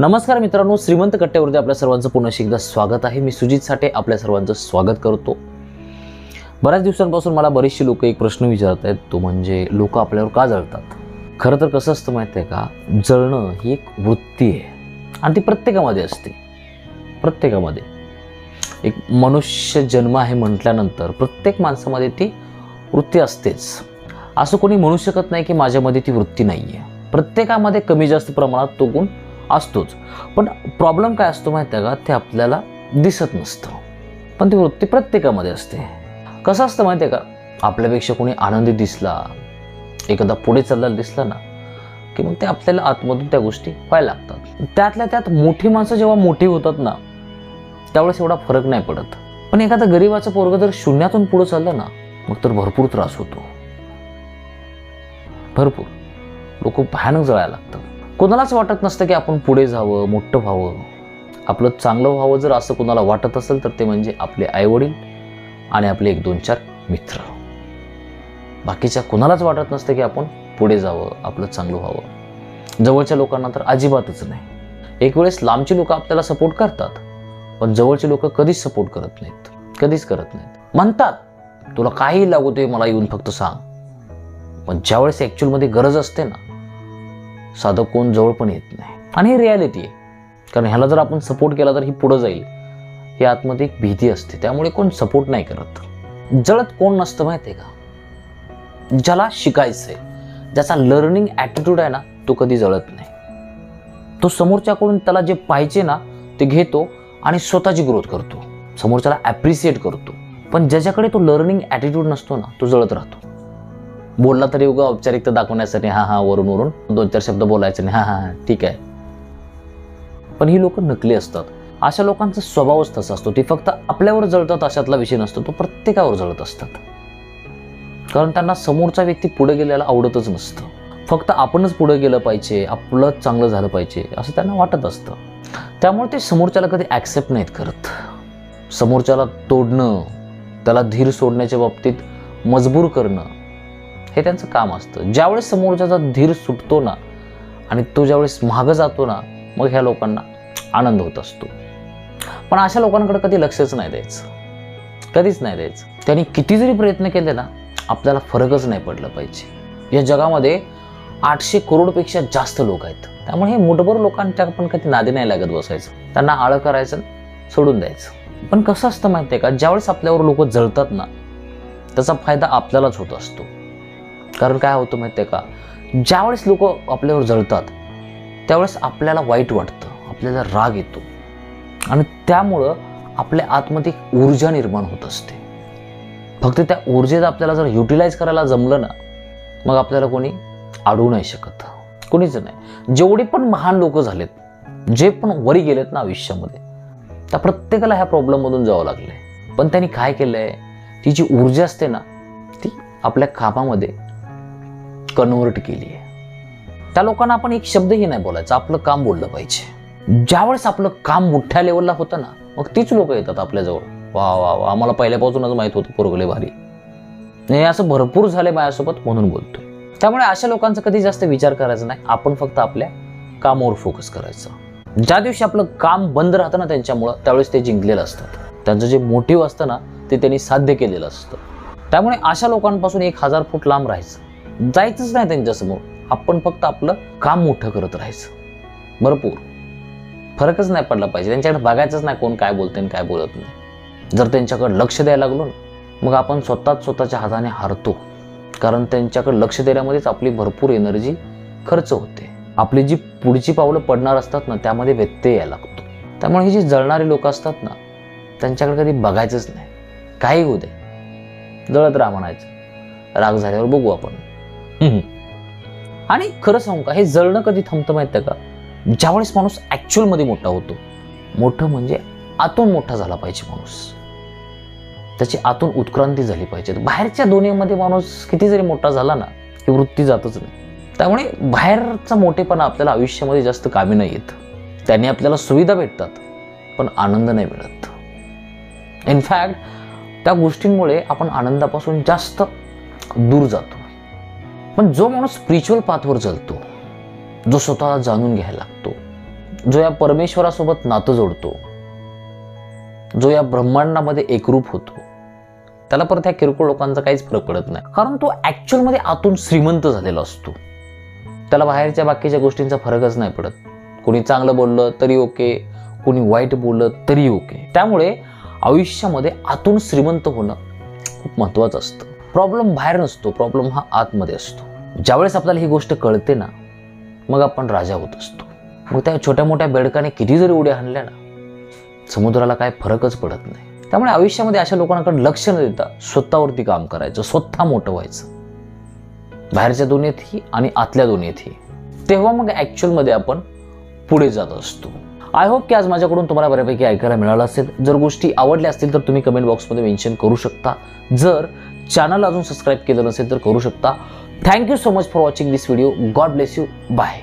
नमस्कार मित्रांनो श्रीमंत कट्ट्यावरती आपल्या सर्वांचं पुन्हा एकदा स्वागत आहे. मी सुजित साठे आपल्या सर्वांचं स्वागत करतो. बऱ्याच दिवसांपासून मला बरेचसे लोक एक प्रश्न विचारत आहेत. तो म्हणजे लोक आपल्यावर का जळतात? खरं तर कसं असतं माहिती आहे का? जळणं ही एक वृत्ती आहे. आणि ती प्रत्येकामध्ये असते. प्रत्येकामध्ये. एक मनुष्य जन्म आहे म्हटल्यानंतर प्रत्येक माणसामध्ये ती वृत्ती असतेच. असं कोणी म्हणू शकत नाही की माझ्यामध्ये ती वृत्ती नाही आहे प्रत्येकामध्ये कमी जास्त प्रमाणात तो गुण असतोच. पण प्रॉब्लेम काय असतो माहिती आहे का? ते आपल्याला दिसत नसतं. पण ती वृत्ती प्रत्येकामध्ये असते. कसं असतं माहिती आहे का? आपल्यापेक्षा कोणी आनंदी दिसला एखादा पुढे चाललेला दिसला ना की मग ते आपल्याला आतमधून त्या गोष्टी व्हायला लागतात. त्यातल्या त्यात मोठी माणसं जेव्हा मोठी होतात ना त्यावेळेस एवढा फरक नाही पडत. पण एखादा गरीबाचा पोरग जर शून्यातून पुढे चाललं ना मग तर भरपूर त्रास होतो. भरपूर. लोक भयानक जळायला लागतात. कोणालाच वाटत नसतं की आपण पुढे जावं मोठं व्हावं. आपलं चांगलं व्हावं जर असं कोणाला वाटत असेल तर ते म्हणजे आपले आईवडील आणि आपले एक दोन चार मित्र. बाकीच्या कोणालाच वाटत नसतं की आपण पुढे जावं आपलं चांगलं व्हावं. जवळच्या लोकांना तर अजिबातच नाही. एक वेळेस लांबची लोक आपल्याला सपोर्ट करतात पण जवळचे लोक कधीच सपोर्ट करत नाहीत. कधीच करत नाहीत. म्हणतात तुला काही लागू ते मला येऊन फक्त सांग. पण ज्यावेळेस ॲक्च्युअलमध्ये गरज असते ना साधं कोण जवळ पण येत नाही. आणि हे रियालिटी आहे. कारण ह्याला जर आपण सपोर्ट केला तर ही पुढं जाईल. ही आतमध्ये एक भीती असते. त्यामुळे कोण सपोर्ट नाही करत. जळत कोण नसतं माहिती आहे का? ज्याला शिकायचं आहे ज्याचा लर्निंग ॲटिट्यूड आहे ना तो कधी जळत नाही. तो समोरच्याकडून त्याला जे पाहिजे ना ते घेतो आणि स्वतःची ग्रोथ करतो. समोरच्याला ॲप्रिसिएट करतो. पण ज्याच्याकडे तो लर्निंग ॲटिट्यूड नसतो ना तो जळत राहतो. बोलला तरी उगा औपचारिकता दाखवण्यासाठी हा हा वरून वरून दोन चार शब्द बोलायचे नाही. हा हा हा, ठीक आहे. पण ही लोक नकली असतात. अशा लोकांचा स्वभावच तसा असतो. ती फक्त आपल्यावर जळतात अशातला विषय नसतो. तो प्रत्येकावर जळत असतात. कारण त्यांना समोरचा व्यक्ती पुढे गेलेला आवडतच नसतं. फक्त आपणच पुढे गेलं पाहिजे आपलं चांगलं झालं पाहिजे असं त्यांना वाटत असतं. त्यामुळे ते समोरच्याला कधी ॲक्सेप्ट नाहीत करत. समोरच्याला तोडणं त्याला धीर सोडण्याच्या बाबतीत मजबूर करणं हे त्यांचं काम असतं. ज्यावेळेस समोरच्याचा धीर सुटतो ना आणि तो ज्यावेळेस मागं जातो ना मग ह्या लोकांना आनंद होत असतो. पण अशा लोकांकडे कधी लक्षच नाही द्यायचं. कधीच नाही द्यायचं. त्यांनी किती जरी प्रयत्न केले ना आपल्याला फरकच नाही पडला पाहिजे. या जगामध्ये आठशे करोडपेक्षा जास्त लोक आहेत. त्यामुळे हे मोठभर लोकांच्या पण कधी नादी नाही लागत बसायचं. त्यांना आळं करायचं सोडून द्यायचं. पण कसं असतं माहिती आहे का? ज्यावेळेस आपल्यावर लोक जळतात ना त्याचा फायदा आपल्यालाच होत असतो. कारण काय होतं माहिती आहे का? ज्यावेळेस लोक आपल्यावर जळतात त्यावेळेस आपल्याला वाईट वाटतं आपल्याला राग येतो. आणि त्यामुळं आपल्या आतमध्ये एक ऊर्जा निर्माण होत असते. फक्त त्या ऊर्जेत आपल्याला जर युटिलाइज करायला जमलं ना मग आपल्याला कोणी अडवू नाही शकत. कोणीच नाही. जेवढे पण महान लोक झालेत जे पण वरी गेलेत ना आयुष्यामध्ये त्या प्रत्येकाला ह्या प्रॉब्लेममधून जावं लागलंय. पण त्यांनी काय केलंय? ती जी ऊर्जा असते ना ती आपल्या कामामध्ये कन्वर्ट केली आहे. त्या लोकांना आपण एक शब्दही नाही बोलायचं आपलं काम बोललं पाहिजे. ज्यावेळेस आपलं काम मोठ्या लेवलला होतं ना मग तीच लोक येतात आपल्याजवळ वा वा वा आम्हाला पहिल्यापासूनच माहीत होतं पोरगले भारी. नाही असं भरपूर झाले माझ्यासोबत म्हणून बोलतो त्यामुळे अशा लोकांचा कधी जास्त विचार करायचा नाही आपण फक्त आपल्या कामावर फोकस करायचं. ज्या दिवशी आपलं काम बंद राहतं ना त्यांच्यामुळं त्यावेळेस ते जिंकलेलं असतात. त्यांचं जे मोटिव्ह असतं ना ते त्यांनी साध्य केलेलं असतं. त्यामुळे अशा लोकांपासून एक हजार फूट लांब राहायचं. जायचंच नाही त्यांच्यासमोर. आपण फक्त आपलं काम मोठं करत राहायचं. भरपूर. फरकच नाही पडला पाहिजे. त्यांच्याकडे बघायचंच नाही कोण काय बोलते आणि काय बोलत नाही. जर त्यांच्याकडे लक्ष द्यायला लागलो ना मग आपण स्वतःच स्वतःच्या हाताने हारतो. कारण त्यांच्याकडे लक्ष देण्यामध्येच आपली भरपूर एनर्जी खर्च होते. आपली जी पुढची पावलं पडणार असतात ना त्यामध्ये व्यत्यय यायला लागतो. त्यामुळे ही जी जळणारी लोक असतात ना त्यांच्याकडे कधी बघायचंच नाही. काही होऊ दे. जळत राहा म्हणायचं. राग झाल्यावर बघू आपण. आणि खरं सांगू का हे जळणं कधी थांबतं माहीत आहे का? ज्यावेळेस माणूस ॲक्च्युअलमध्ये मोठा होतो मोठं म्हणजे आतून मोठा झाला पाहिजे माणूस. त्याची आतून उत्क्रांती झाली पाहिजे. बाहेरच्या दुनियेमध्ये माणूस किती जरी मोठा झाला ना ही वृत्ती जातच नाही. त्यामुळे बाहेरचा मोठेपणा आपल्याला आयुष्यामध्ये जास्त कामी नाही येत. त्याने आपल्याला सुविधा भेटतात पण आनंद नाही मिळत. इनफॅक्ट त्या गोष्टींमुळे आपण आनंदापासून जास्त दूर जातो. पण जो माणूस स्पिरिच्युअल पाथवर चालतो जो स्वतःला जाणून घ्यायला लागतो जो या परमेश्वरासोबत नातं जोडतो जो या ब्रह्मांडामध्ये एकरूप होतो त्याला परत ह्या किरकोळ लोकांचा काहीच फरक पडत नाही. कारण तो ॲक्च्युअलमध्ये आतून श्रीमंत झालेला असतो. त्याला बाहेरच्या बाकीच्या गोष्टींचा फरकच नाही पडत. कोणी चांगलं बोललं तरी ओके कोणी वाईट बोललं तरी ओके. त्यामुळे आयुष्यामध्ये आतून श्रीमंत होणं खूप महत्त्वाचं असतं. प्रॉब्लेम बाहेर नसतो प्रॉब्लेम हा आतमध्ये असतो. ज्यावेळेस आपल्याला ही गोष्ट कळते ना मग आपण राजा होत असतो. मग त्या छोट्या मोठ्या बेडकाने किती जरी उड्या हाणल्या ना समुद्राला काय फरकच पडत नाही. त्यामुळे आयुष्यामध्ये अशा लोकांकडे लक्ष न देता स्वतःवरती काम करायचं स्वतः मोठं व्हायचं. बाहेरच्या दुनियेतही आणि आतल्या दुनियेतही तेव्हा मग ॲक्च्युअलमध्ये आपण पुढे जात असतो. आय होप की आज माझ्याकडून तुम्हाला बऱ्यापैकी ऐकायला मिळालं असेल. जर गोष्टी आवडल्या असतील तर तुम्ही कमेंट बॉक्समध्ये मेन्शन करू शकता. जर चॅनल अजून सबस्क्राईब केलं नसेल तर करू शकता. Thank you so much for watching this video God bless you bye